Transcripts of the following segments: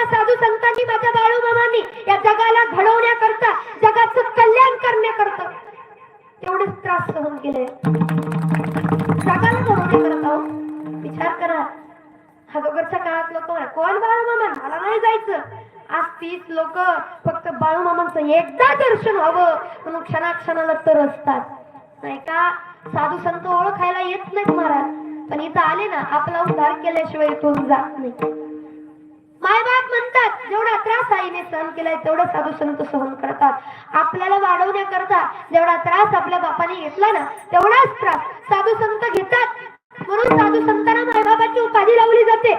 माझ्या साधू संतांनी माझ्या बाळूमामांनी या जगाला घडवण्याकरता जगाचं कल्याण करण्याकरता तेवढेच त्रास सहन केले. जगाला घडवण्याकरता हो. विचार करा. अगोदरच्या काळात लोक कोण बाळूमामा मला नाही जायचं. आज तीच लोक फक्त बाळूमामांचं एकदा दर्शन व्हावं म्हणून क्षणाक्षणाला तर असतात. नाही का? साधू संत ओळखायला येत नाहीत महाराज. पण इथं आले ना आपला उद्धार केल्याशिवाय इथून जात नाही. मायबाप म्हणतात जेवढा त्रास आईने सहन केलाय तेवढा साधू संत सहन करतात. आपल्याला वाढवण्याकरता जेवढा त्रास आपल्या बापाने घेतला ना तेवढाच त्रास साधू संत घेतात. म्हणून साधू संतांना मायबापाची उपाधी लावली जाते.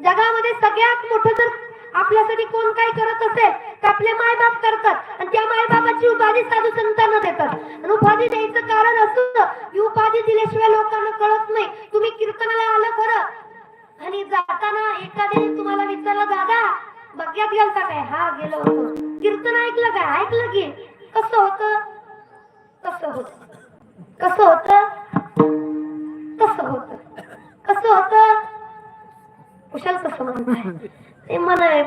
जगामध्ये सगळ्यात मोठं जर आपल्यासाठी कोण काय करत असेल तर आपले मायबाप करतात. आणि त्या मायबापाची उपाधी साधू संतांना देतात. आणि उपाधी द्यायचं कारण असं ही उपाधी दिल्याशिवाय लोकांना कळत नाही तुम्ही कीर्तनाला आलं खरं आणि जाताना एखाद्याने तुम्हाला विचारलं दादा बग्यात गेलता काय? हा गेलो होतो. कीर्तन ऐकलं काय? ऐकलं की. कसं होतं? कसं होत? कसं होतं? कस होतं? कसं होतं? कुशल कसं म्हणणार ते म्हणाय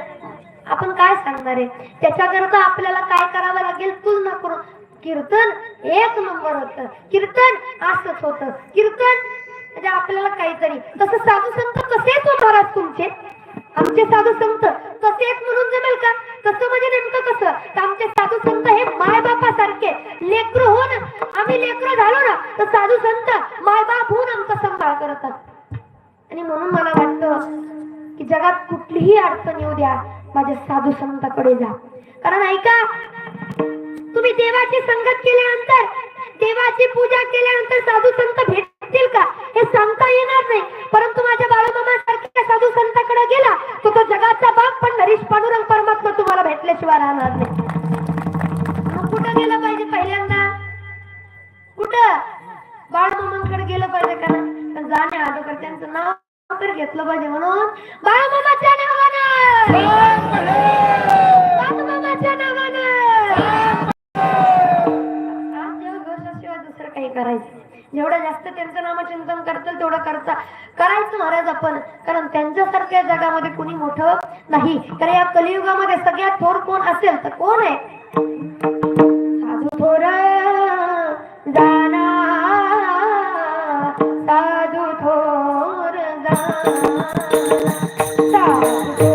आपण काय सांगणार आहे? त्याच्याकरता आपल्याला काय करावं लागेल? तुलना करून. कीर्तन एक नंबर होत. कीर्तन असंच होत. कीर्तन म्हणजे आपल्याला काहीतरी. तसं साधू संत कसेच होणार तुमचे? आमचे साधू संत तसेच म्हणून जमेल का? कसं म्हणजे नेमकं कसं? तर आमचे साधू संत हे माय बापासारखे लेकर हो ना? आम्ही लेकर झालो ना तर साधू संत मायबाप होऊन आमचा सांभाळ करतात. आणि म्हणून मला वाटतं की जगात कुठलीही अडचण येऊ द्या माझ्या साधू संताकडे जा. कारण ऐका तुम्ही देवाची संगत केल्यानंतर देवाची पूजा केल्यानंतर साधू संत भेटतील का? हे सांगता येणार नाही. परंतु माझ्या बाळूमामा साधू संतांकडे गेला तर तो जगाचा बाप पण नरीश पांडुरंग परमात्मा तुम्हाला भेटल्याशिवाय राहणार नाही. कुठं गेलं पाहिजे पहिल्यांदा? कुठं? बाळमामांकडे गेलं पाहिजे कारण जाण्या अगोदर त्यांचं नाव तर घेतलं पाहिजे म्हणून बाळमामाच्या नावानं. दुसरं काही करायचं जेवढं जास्त त्यांचं नामचिंतन करतील तेवढं करता करायचं महाराज आपण. कारण त्यांच्यासारख्या जगामध्ये कुणी मोठं नाही. कारण या कलियुगामध्ये सगळ्यात थोर कोण असेल तर कोण आहे? साधू थोर जाना साधू थोर जाना साधू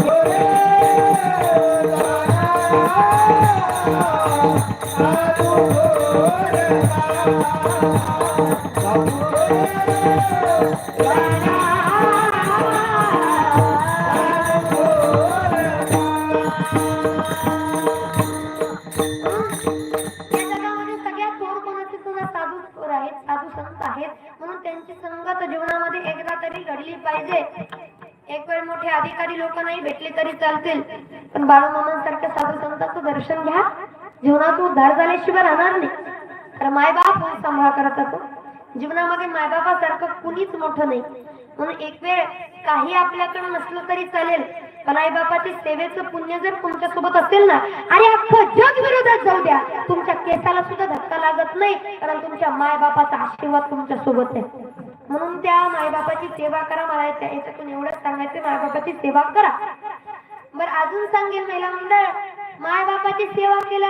एक वेळ मोठे अधिकारी लोक नाही भेटले तरी चालतील. पण बाळूमामांसारख्या साधू संतांचं दर्शन घ्या. जीवनात उद्धार झाल्याशिवाय राहणार नाही. कारण मायबाप म्हणून सांभाळ करत असतो जीवनामध्ये मायबापासारखं कुणीच मोठं नाही. म्हणून एक वेळ काही आपल्याकडे नसलं तरी चालेल पण आई बापाची सेवेचं पुण्य जर तुमच्यासोबत असेल ना अरे अख्खं जग विरोधात जाऊ द्या तुमच्या केसाला सुद्धा धक्का लागत नाही कारण तुमच्या मायबापाचा आशीर्वाद तुमच्यासोबत आहे. म्हणून त्या मायबापाची सेवा करा मला याच्यातून एवढंच सांगायचं मायबापाची सेवा करा. बरं अजून सांगेल महिला मंडळ मायबापाची सेवा केल्या